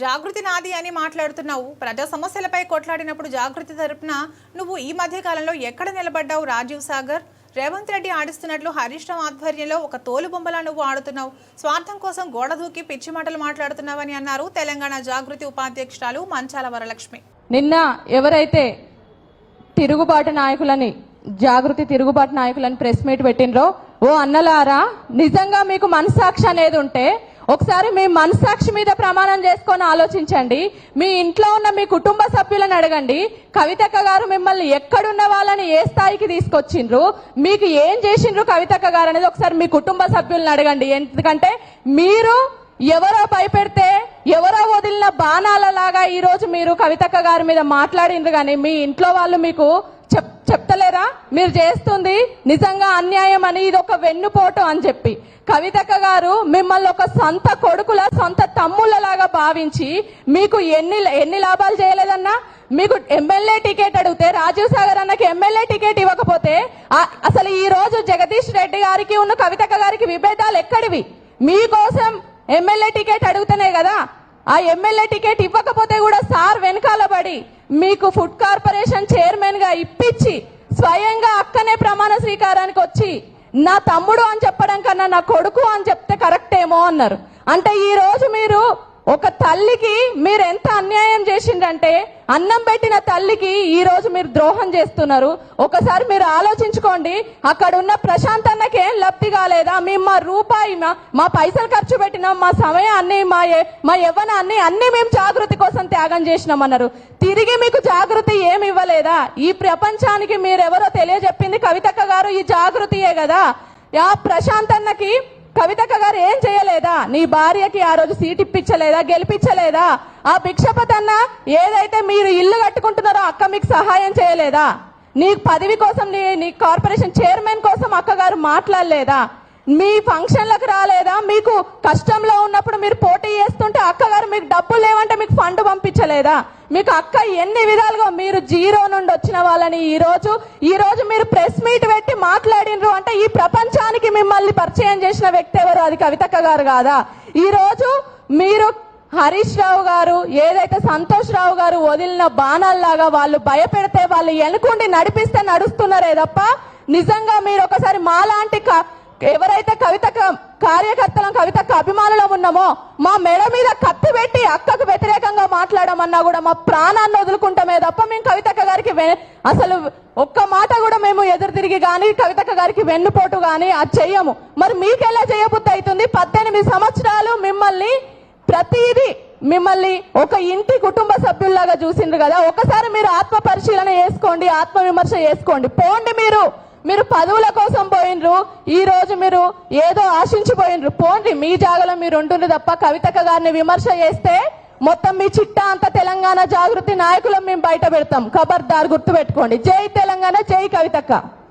జాగృతి నాది అని మాట్లాడుతున్నావు. ప్రజా సమస్యలపై కొట్లాడినప్పుడు జాగృతి తరపున నువ్వు ఈ మధ్య కాలంలో ఎక్కడ నిలబడ్డావు రాజీవ్ సాగర్? రేవంత్ రెడ్డి ఆడిస్తున్నట్లు హరీష్ రావు ఆధ్వర్యంలో ఒక తోలు బొమ్మలా నువ్వు ఆడుతున్నావు. స్వార్థం కోసం గోడ దూకి పిచ్చి మాటలు మాట్లాడుతున్నావని అన్నారు తెలంగాణ జాగృతి ఉపాధ్యక్షురాలు మంచాల వరలక్ష్మి. నిన్న ఎవరైతే తిరుగుబాటు నాయకులని జాగృతి తిరుగుబాటు నాయకులని ప్రెస్ మీట్ పెట్టినరో ఓ అన్నలారా నిజంగా మీకు మనసాక్షి అనేది ఉంటే ఒకసారి మీ మనసాక్షి మీద ప్రమాణం చేసుకొని ఆలోచించండి. మీ ఇంట్లో ఉన్న మీ కుటుంబ సభ్యులను అడగండి. కవితక్క గారు మిమ్మల్ని ఎక్కడున్న వాళ్ళని ఏ స్థాయికి తీసుకొచ్చిండ్రు? మీకు ఏం చేసిండ్రు కవితక్క గారు అనేది ఒకసారి మీ కుటుంబ సభ్యులను అడగండి. ఎందుకంటే మీరు ఎవరో భయపెడితే ఎవరో వదిలిన బాణాలలాగా ఈరోజు మీరు కవితక్క గారి మీద మాట్లాడిండ్రు కానీ మీ ఇంట్లో వాళ్ళు మీకు చెప్ చెప్తలేరా? మీరు చేస్తుంది నిజంగా అన్యాయం అని ఇది ఒక వెన్నుపోటు అని చెప్పి. కవితక్క గారు మిమ్మల్ని ఒక సొంత కొడుకుల సొంత తమ్ముళ్ళలాగా భావించి మీకు ఎన్ని ఎన్ని లాభాలు చేయలేదన్నా? మీకు ఎమ్మెల్యే టికెట్ అడిగితే రాజీవ్ సాగర్ అన్నకి ఎమ్మెల్యే టికెట్ ఇవ్వకపోతే అసలు ఈ రోజు జగదీష్ రెడ్డి గారికి ఉన్న కవితక్క గారికి విభేదాలు ఎక్కడివి? మీకోసం ఎమ్మెల్యే టికెట్ అడుగుతనే కదా ఆ ఎమ్మెల్యే టికెట్ ఇవ్వకపోతే కూడా సార్ వెనకాల పడి మీకు ఫుడ్ కార్పొరేషన్ చైర్మన్గా ఇప్పించి స్వయంగా అక్కనే ప్రమాణ స్వీకారానికి వచ్చి నా తమ్ముడు అని చెప్పడం కన్నా నా కొడుకు అని చెప్తే కరెక్ట్ ఏమో అన్నారు. అంటే ఈ రోజు మీరు ఒక తల్లికి మీరు ఎంత అన్యాయం చేసిండ్రంటే అన్నం పెట్టిన తల్లికి ఈ రోజు మీరు ద్రోహం చేస్తున్నారు. ఒకసారి మీరు ఆలోచించుకోండి అక్కడ ఉన్న ప్రశాంత్ అన్నకి ఏం లబ్ధి కాలేదా? మేము మా రూపాయి మా పైసలు ఖర్చు పెట్టినాం మా సమయాన్ని మా మా యవ్వనాన్ని అన్ని మేము జాగృతి కోసం త్యాగం చేసినాం అన్నారు తిరిగి మీకు జాగృతి ఏమి ఇవ్వలేదా? ఈ ప్రపంచానికి మీరెవరో తెలియజెప్పింది కవితక్క గారు ఈ జాగృతియే కదా. యా ప్రశాంత్ అన్నకి కవితక్క గారు ఏం చేయలేదా? నీ భార్యకి ఆ రోజు సీట్ ఇప్పించలేదా? గెలిపించలేదా? ఆ భిక్షపతన్న ఏదైతే మీరు ఇల్లు కట్టుకుంటున్నారో అక్క మీకు సహాయం చేయలేదా? నీ పదవి కోసం నీ నీ కార్పొరేషన్ చైర్మన్ కోసం అక్కగారు మాట్లాడలేదా? మీ ఫంక్షన్లకు రాలేదా? మీకు కష్టంలో ఉన్నప్పుడు మీరు పోటీ చేస్తుంటే అక్క గారు మీకు డబ్బులు లేవంటే మీకు ఫండ్ పంపించలేదా? మీకు అక్క ఎన్ని విధాలుగా మీరు జీరో నుండి వచ్చిన వాళ్ళని ఈ రోజు ఈ రోజు మీరు ప్రెస్ మీట్ పెట్టి మాట్లాడినరు అంటే ఈ ప్రపంచానికి మిమ్మల్ని పరిచయం చేసిన వ్యక్తి ఎవరు? అది కవితక్క గారు కాదా? ఈ రోజు మీరు హరీష్ రావు గారు ఏదైతే సంతోష్ రావు గారు వదిలిన బాణాల్లాగా వాళ్ళు భయపెడితే వాళ్ళు వెనుకుండి నడిపిస్తే నడుస్తున్నారే తప్ప నిజంగా మీరు ఒకసారి మాలాంటి ఎవరైతే కవితక కార్యకర్తలం కవితక్క అభిమానులం ఉన్నామో మా మెడ మీద కత్తి పెట్టి అక్కకు వ్యతిరేకంగా మాట్లాడమన్నా కూడా మా ప్రాణాన్ని వదులుకుంటామే తప్ప మేము కవితక్క గారికి వె- అసలు ఒక్క మాట కూడా మేము ఎదురు తిరిగి కానీ కవితక్క గారికి వెన్నుపోటు కానీ అది చెయ్యము. మరి మీకెలా చేయబుద్ధి అవుతుంది పద్దెనిమిది సంవత్సరాలు మిమ్మల్ని ప్రతిదీ మిమ్మల్ని ఒక ఇంటి కుటుంబ సభ్యుల్లాగా చూసిండ్రు కదా. ఒకసారి మీరు ఆత్మ పరిశీలన చేసుకోండి ఆత్మ విమర్శ చేసుకోండి. పోండి మీరు. మీరు పదవుల కోసం పోయినరు ఈ రోజు మీరు ఏదో ఆశించిపోయినరు. పోండి మీ జాగలో మీరు ఉంటుండ్రు తప్ప కవితక గారిని విమర్శ చేస్తే మొత్తం మీ చిట్టా అంత తెలంగాణ జాగృతి నాయకులం మేము బయట పెడతాం. ఖబర్దార్ గుర్తు పెట్టుకోండి జై తెలంగాణ జై కవితక్క.